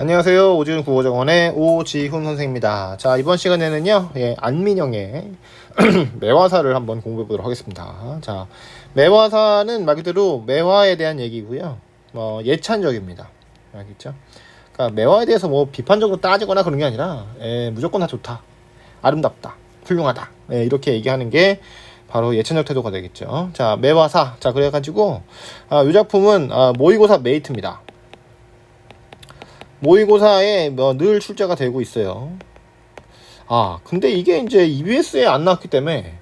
안녕하세요. 오지훈 국어정원의 오지훈 선생입니다. 자, 이번 시간에는요, 예, 안민영의 매화사를 한번 공부해 보도록 하겠습니다. 자, 매화사는 말 그대로 매화에 대한 얘기고요. 어, 예찬적입니다. 알겠죠? 그러니까 매화에 대해서 뭐 비판적으로 따지거나 그런 게 아니라, 예, 무조건 다 좋다. 아름답다. 훌륭하다. 예, 이렇게 얘기하는 게 바로 예찬적 태도가 되겠죠. 자, 매화사. 자, 그래가지고, 아, 이 작품은 아, 모의고사 메이트입니다. 모의고사에 뭐 늘 출제가 되고 있어요. 아, 근데 이게 이제 EBS에 안 나왔기 때문에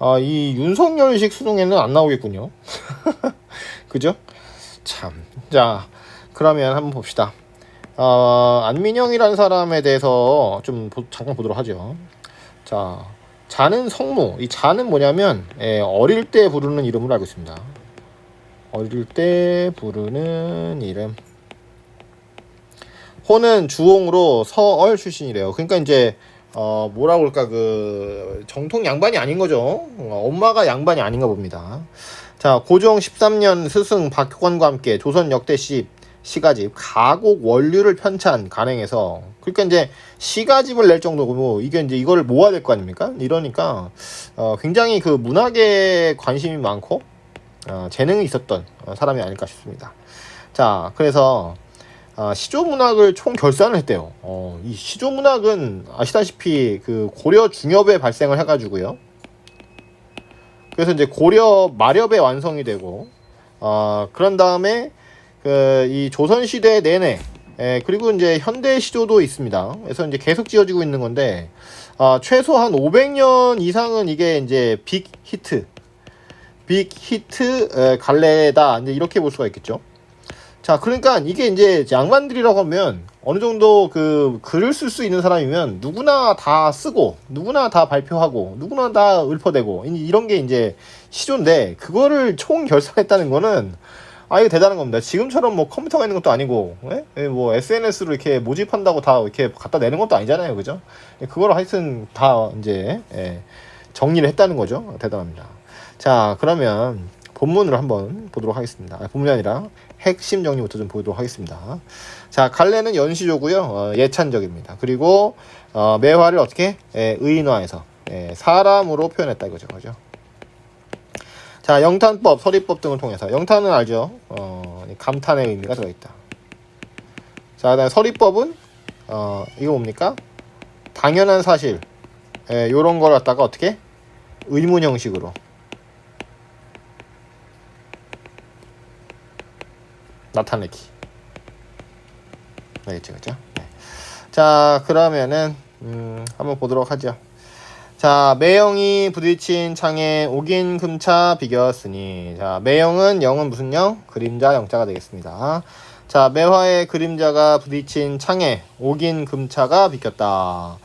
아, 이 윤석열식 수능에는 안 나오겠군요. 그죠? 참. 자, 그러면 한번 봅시다. 어, 안민영이라는 사람에 대해서 좀 보- 잠깐 보도록 하죠. 자, 자는 성모. 이 자는 뭐냐면 예, 어릴 때 부르는 이름으로 알고 있습니다. 어릴 때 부르는 이름. 호는 주홍으로 서얼 출신이래요. 그러니까 이제 어 뭐라 그럴까 그 정통 양반이 아닌 거죠. 어, 엄마가 양반이 아닌가 봅니다. 자 고종 13년 스승 박효관과 함께 조선 역대시 시가집 가곡 원류를 편찬 간행해서 그러니까 이제 시가집을 낼 정도고 뭐 이게 이제 이걸 모아야 될 거 아닙니까? 이러니까 어 굉장히 그 문학에 관심이 많고 어, 재능이 있었던 어, 사람이 아닐까 싶습니다. 자 그래서 아, 시조 문학을 총 결산을 했대요. 어, 이 시조 문학은 아시다시피 그 고려 중엽에 발생을 해가지고요. 그래서 이제 고려 마렵에 완성이 되고, 어, 그런 다음에 그 이 조선 시대 내내, 예, 그리고 이제 현대 시조도 있습니다. 그래서 이제 계속 지어지고 있는 건데, 아, 최소 한 500년 이상은 이게 이제 빅 히트, 빅 히트 에, 갈래다. 이제 이렇게 볼 수가 있겠죠. 자, 그러니까 이게 이제 양반들이라고 하면 어느 정도 그 글을 쓸 수 있는 사람이면 누구나 다 쓰고 누구나 다 발표하고 누구나 다 읊어대고 이- 이런 게 이제 시조인데 그거를 총 결산했다는 거는 아 이거 대단한 겁니다. 지금처럼 뭐 컴퓨터가 있는 것도 아니고 예? 예, 뭐 SNS로 이렇게 모집한다고 다 이렇게 갖다 내는 것도 아니잖아요, 그죠? 예, 그걸 하여튼 다 이제 예, 정리를 했다는 거죠. 대단합니다. 자, 그러면 본문을 한번 보도록 하겠습니다. 아, 본문이 아니라 핵심 정리부터 좀 보도록 하겠습니다. 자, 갈래는 연시조고요. 어, 예찬적입니다. 그리고 어, 매화를 어떻게 예, 의인화해서 예, 사람으로 표현했다 이거죠. 그죠? 자, 영탄법, 서리법 등을 통해서 영탄은 알죠? 어, 이 감탄의 의미가 들어있다. 자, 그다음에 서리법은 어, 이거 뭡니까? 당연한 사실 예, 요런 걸 갖다가 어떻게 의문 형식으로 나타내기. 알겠죠, 그죠? 네. 자, 그러면은 음, 한번 보도록 하죠. 자, 매영이 부딪힌 창에 옥인 금차 비겼으니, 자, 매영은 영은 무슨 영? 그림자 영자가 되겠습니다. 자, 매화의 그림자가 부딪힌 창에 옥인 금차가 비겼다.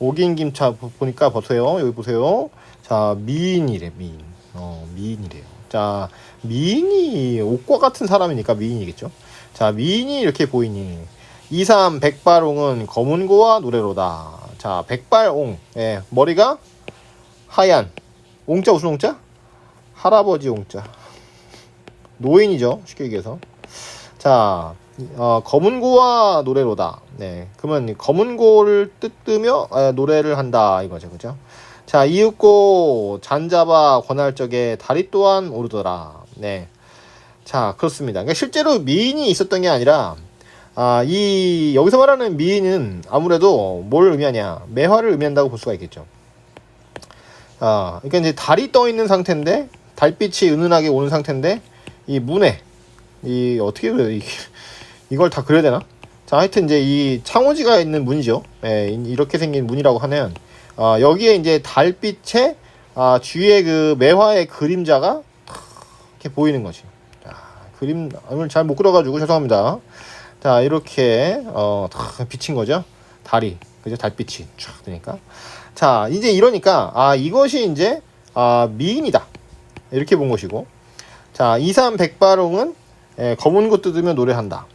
옥인 보- 보니까 보세요. 여기 보세요. 자, 미인이래, 미인. 어, 미인이래요. 자, 미인이 옷과 같은 사람이니까 미인이겠죠. 자, 미인이 이렇게 보이니. 이삼 백발옹은 검은고와 노래로다. 자, 백발옹. 예, 머리가 하얀. 옹자 무슨 옹자? 할아버지 옹자. 노인이죠. 쉽게 얘기해서. 자, 어, 검은고와 노래로다. 네, 그러면 검은고를 뜯으며 에, 노래를 한다 이거죠, 그죠? 자, 이윽고 잔잡아 권할 적에 다리 또한 오르더라. 네. 자, 그렇습니다. 그러니까 실제로 미인이 있었던 게 아니라, 아, 이, 여기서 말하는 미인은 아무래도 뭘 의미하냐. 매화를 의미한다고 볼 수가 있겠죠. 아, 그러니까 이제 달이 떠 있는 상태인데, 달빛이 은은하게 오는 상태인데, 이 문에, 이, 어떻게 그래요? 이, 이걸 다 그려야 되나? 자, 하여튼 이제 이 창호지가 있는 문이죠. 예, 이- 이렇게 생긴 문이라고 하면, 아, 여기에 이제 달빛에 아, 뒤에 그 매화의 그림자가 탁 이렇게 보이는 거지. 자, 그림 오늘 잘 못 그려가지고 죄송합니다. 자, 이렇게 어, 탁 비친 거죠. 달이 그죠? 달빛이 쫙 되니까. 자, 이제 이러니까 아 이것이 이제 아 미인이다 이렇게 본 것이고. 자, 이삼 백바롱은 예, 검은 거 뜯으며 노래한다.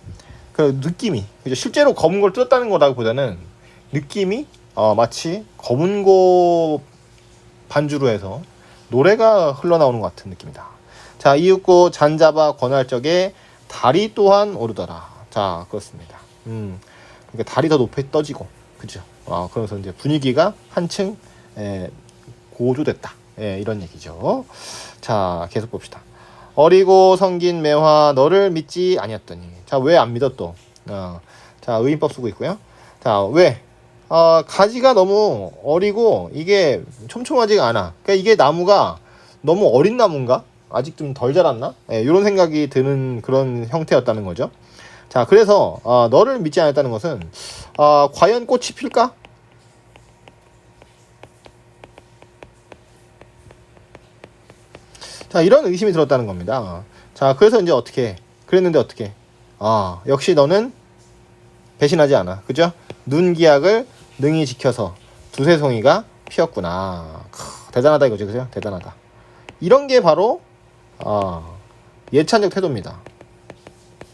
그 느낌이 그죠? 실제로 검은 걸 뜯었다는 거라기보다는 느낌이 어, 마치 검은고 반주로 해서 노래가 흘러나오는 것 같은 느낌이다. 자, 이윽고 잔잡아 권할 적에 달이 또한 오르더라. 자, 그렇습니다. 음. 그러니까 달이 더 높이 떠지고 그죠? 아, 그러면서 이제 분위기가 한층 에, 고조됐다. 예, 이런 얘기죠. 자, 계속 봅시다. 어리고 성긴 매화 너를 믿지 아니었더니. 자, 왜 안 믿어 또? 어, 자, 의인법 쓰고 있고요. 자, 왜? 어, 가지가 너무 어리고 이게 촘촘하지가 않아. 그러니까 이게 나무가 너무 어린 나무인가? 아직 좀 덜 자랐나? 예, 이런 생각이 드는 그런 형태였다는 거죠. 자, 그래서 어, 너를 믿지 않았다는 것은 어, 과연 꽃이 필까? 자, 이런 의심이 들었다는 겁니다. 자, 그래서 이제 어떻게? 그랬는데 어떻게? 아, 역시 너는 배신하지 않아. 그죠? 눈 기약을 능히 지켜서 두세 송이가 피었구나. 크, 대단하다 이거지, 그죠? 대단하다. 이런 게 바로 아, 예찬적 태도입니다.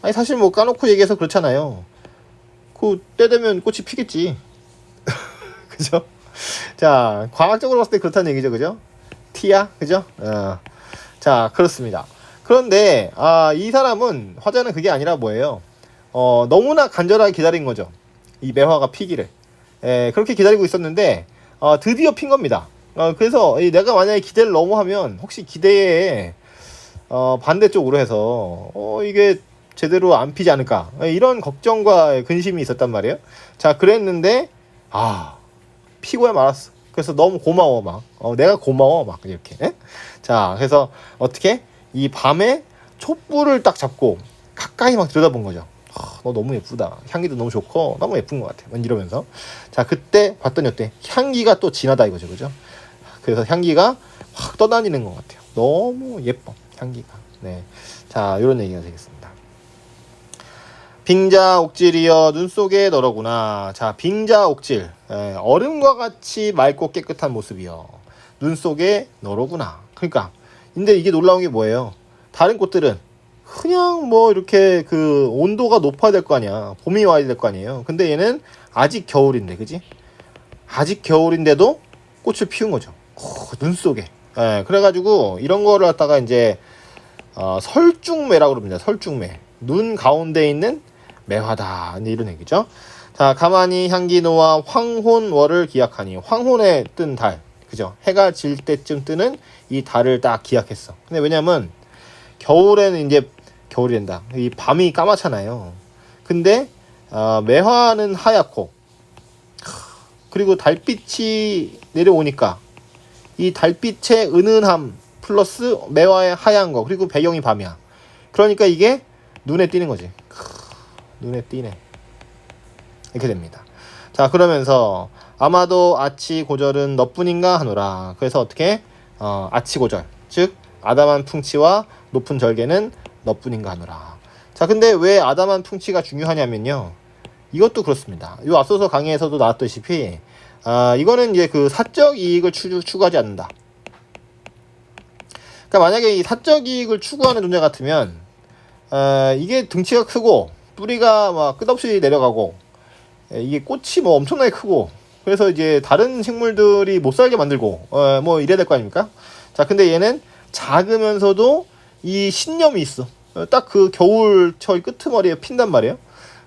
아니 사실 뭐 까놓고 얘기해서 그렇잖아요. 그 때 되면 꽃이 피겠지. 그죠? 자, 과학적으로 봤을 때 그렇다는 얘기죠, 그죠? 티야, 그죠? 어. 자, 그렇습니다. 그런데 아, 이 사람은 화자는 그게 아니라 뭐예요? 어, 너무나 간절하게 기다린 거죠. 이 매화가 피기를. 예, 그렇게 기다리고 있었는데 어, 드디어 핀 겁니다. 어, 그래서 이 내가 만약에 기대를 너무 하면 혹시 기대에 어, 반대쪽으로 해서 어, 이게 제대로 안 피지 않을까 예, 이런 걱정과 근심이 있었단 말이에요. 자, 그랬는데 아 피고야 말았어. 그래서 너무 고마워 막. 어, 내가 고마워 막 이렇게. 예? 자, 그래서 어떻게 이 밤에 촛불을 딱 잡고 가까이 막 들여다본 거죠. 아, 너 너무 예쁘다. 향기도 너무 좋고 너무 예쁜 것 같아. 막 이러면서 자 그때 봤더니 어때? 향기가 또 진하다 이거죠, 그죠? 그래서 향기가 확 떠다니는 것 같아요. 너무 예뻐 향기가. 네, 자 이런 얘기가 되겠습니다. 빙자 옥질이여 눈 속에 너로구나. 자, 빙자 옥질. 예, 얼음과 같이 맑고 깨끗한 모습이여. 눈 속에 너로구나. 그러니까, 근데 이게 놀라운 게 뭐예요? 다른 꽃들은 그냥 뭐 이렇게 그 온도가 높아야 될 거 아니야. 봄이 와야 될 거 아니에요. 근데 얘는 아직 겨울인데, 그지? 아직 겨울인데도 꽃을 피운 거죠. 오, 눈 속에. 예, 그래가지고 이런 거를 갖다가 이제 어, 설중매라고 그럽니다. 설중매. 눈 가운데 있는 매화다. 이런 얘기죠. 자, 가만히 향기 놓아 황혼월을 기약하니 황혼에 뜬 달. 그죠? 해가 질 때쯤 뜨는 이 달을 딱 기약했어. 근데 왜냐면 겨울에는 이제 겨울이 된다. 이 밤이 까맣잖아요. 근데 어, 매화는 하얗고 그리고 달빛이 내려오니까 이 달빛의 은은함 플러스 매화의 하얀 거 그리고 배경이 밤이야. 그러니까 이게 눈에 띄는 거지. 눈에 띄네. 이렇게 됩니다. 자 그러면서 아마도 아치 고절은 너뿐인가 하노라. 그래서 어떻게 어, 아치 고절 즉 아담한 풍치와 높은 절개는 너뿐인가 하노라. 자 근데 왜 아담한 풍치가 중요하냐면요. 이것도 그렇습니다. 이 앞서서 강의에서도 나왔다시피 아 이거는 이제 그 사적 이익을 추, 추구하지 않는다. 그러니까 만약에 이 사적 이익을 추구하는 존재 같으면 어, 이게 등치가 크고 뿌리가 막 끝없이 내려가고 에, 이게 꽃이 뭐 엄청나게 크고 그래서 이제 다른 식물들이 못 살게 만들고 어, 뭐 이래야 될 거 아닙니까? 자 근데 얘는 작으면서도 이 신념이 있어. 어, 딱그 겨울철 끄트머리에 핀단 말이에요.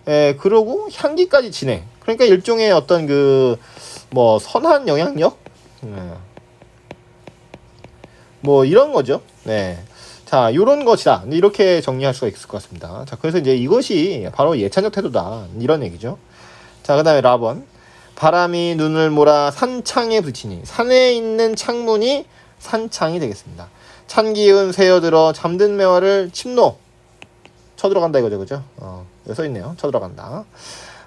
에, 그러고 향기까지 지내. 그러니까 일종의 어떤 그 뭐 선한 영향력, 예. 뭐 이런 거죠. 네. 자, 요런 것이다. 이렇게 정리할 수가 있을 것 같습니다. 자, 그래서 이제 이것이 바로 예찬적 태도다. 이런 얘기죠. 자, 그 다음에 라번. 바람이 눈을 몰아 산창에 부치니. 산에 있는 창문이 산창이 되겠습니다. 찬기운 새어들어 잠든 매화를 침노. 쳐들어간다 이거죠. 그죠? 어, 여기 써있네요. 쳐들어간다.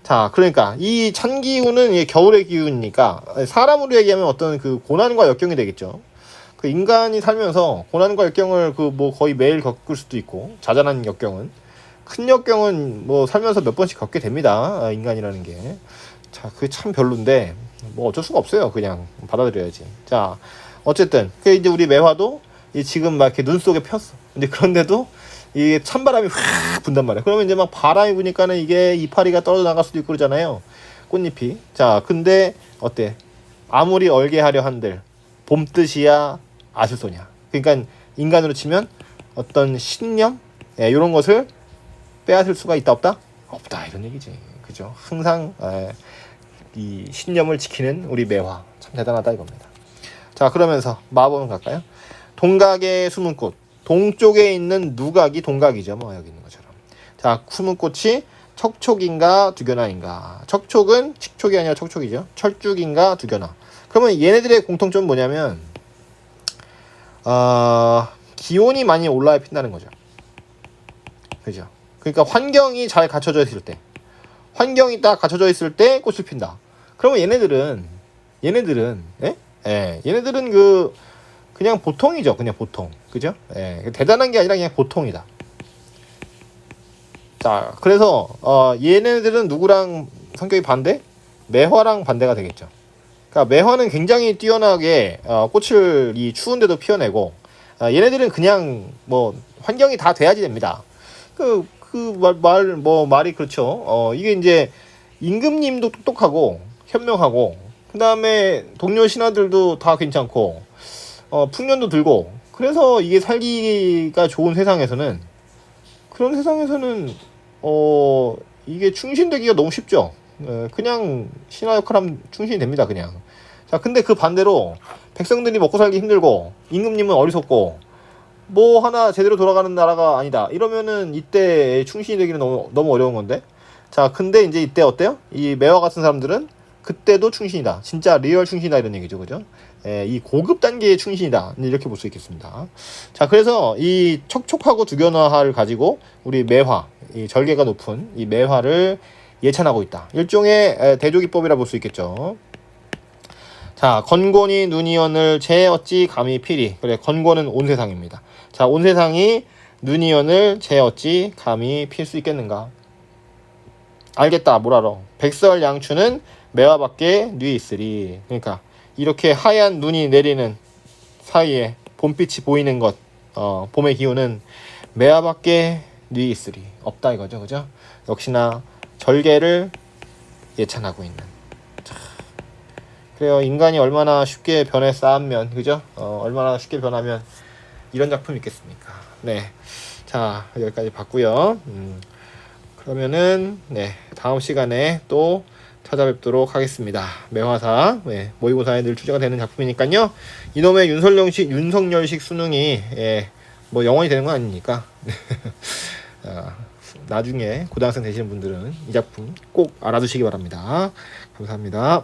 자, 그러니까 이 찬기운은 이 겨울의 기운이니까 사람으로 얘기하면 어떤 그 고난과 역경이 되겠죠. 그 인간이 살면서 고난과 역경을 그 뭐 거의 매일 겪을 수도 있고 자잘한 역경은 큰 역경은 뭐 살면서 몇 번씩 겪게 됩니다 아, 인간이라는 게 자 그게 참 별론데 뭐 어쩔 수가 없어요 그냥 받아들여야지 자 어쨌든 그 이제 우리 매화도 이 지금 막 이렇게 눈 속에 폈어 근데 그런데도 이게 찬바람이 확 분단 말이야 그러면 이제 막 바람이 부니까는 이게 이파리가 떨어져 나갈 수도 있고 그러잖아요 꽃잎이 자 근데 어때 아무리 얼게 하려 한들 봄 뜻이야 아수소냐. 그러니까 인간으로 치면 어떤 신념, 예, 이런 것을 빼앗을 수가 있다 없다? 없다 이런 얘기지. 그죠? 항상 에, 이 신념을 지키는 우리 매화 참 대단하다 이겁니다. 자 그러면서 마법은 갈까요? 동각의 숨은 꽃. 동쪽에 있는 누각이 동각이죠 뭐 여기 있는 것처럼. 자 숨은 꽃이 척촉인가 두견화인가. 척촉은 칙촉이 아니라 척촉이죠. 철쭉인가 두견화 그러면 얘네들의 공통점은 뭐냐면 어, 기온이 많이 올라야 핀다는 거죠. 그죠? 그러니까 환경이 잘 갖춰져 있을 때. 환경이 딱 갖춰져 있을 때 꽃을 핀다. 그러면 얘네들은 얘네들은 예? 예, 얘네들은 그 그냥 보통이죠. 그냥 보통. 그죠? 예, 대단한 게 아니라 그냥 보통이다. 자, 그래서 어, 얘네들은 누구랑 성격이 반대? 매화랑 반대가 되겠죠. 그러니까 매화는 굉장히 뛰어나게 어, 꽃을 이 추운데도 피워내고 어, 얘네들은 그냥 뭐 환경이 다 돼야지 됩니다. 그 그 말 말 뭐 말이 그렇죠. 어, 이게 이제 임금님도 똑똑하고 현명하고 그 다음에 동료 신하들도 다 괜찮고 어, 풍년도 들고 그래서 이게 살기가 좋은 세상에서는 그런 세상에서는 어 이게 충신되기가 너무 쉽죠. 에, 그냥 신하 역할하면 충신이 됩니다. 그냥. 자 근데 그 반대로 백성들이 먹고 살기 힘들고 임금님은 어리석고 뭐 하나 제대로 돌아가는 나라가 아니다. 이러면은 이때 충신이 되기는 너무 너무 어려운 건데. 자 근데 이제 이때 어때요? 이 매화 같은 사람들은 그때도 충신이다. 진짜 리얼 충신이다 이런 얘기죠. 그죠? 예, 이 고급 단계의 충신이다. 이렇게 볼 수 있겠습니다. 자, 그래서 이 척촉하고 두견화를 가지고 우리 매화, 이 절개가 높은 이 매화를 예찬하고 있다. 일종의 에, 대조기법이라 볼 수 있겠죠. 자, 건곤이 눈이연을 제 어찌 감히 필이. 그래, 건곤은 온 세상입니다. 자, 온 세상이 눈이연을 제 어찌 감히 필 수 있겠는가? 알겠다, 뭘 알아. 백설 양추는 매화밖에 뉘 있으리. 그러니까 이렇게 하얀 눈이 내리는 사이에 봄빛이 보이는 것, 어, 봄의 기운은 매화밖에 뉘 있으리. 없다 이거죠, 그죠? 역시나 절개를 예찬하고 있는. 자, 그래요. 인간이 얼마나 쉽게 변해 쌓으면, 그죠? 어, 얼마나 쉽게 변하면 이런 작품 있겠습니까? 네. 자, 여기까지 봤고요. 음, 그러면은, 네. 다음 시간에 또 찾아뵙도록 하겠습니다. 매화사 네, 모의고사에 늘 출제가 되는 작품이니까요. 이놈의 윤석열식 윤석열식 수능이 예, 뭐 영원히 되는 건 아니니까 아, 나중에 고등학생 되시는 분들은 이 작품 꼭 알아두시기 바랍니다. 감사합니다.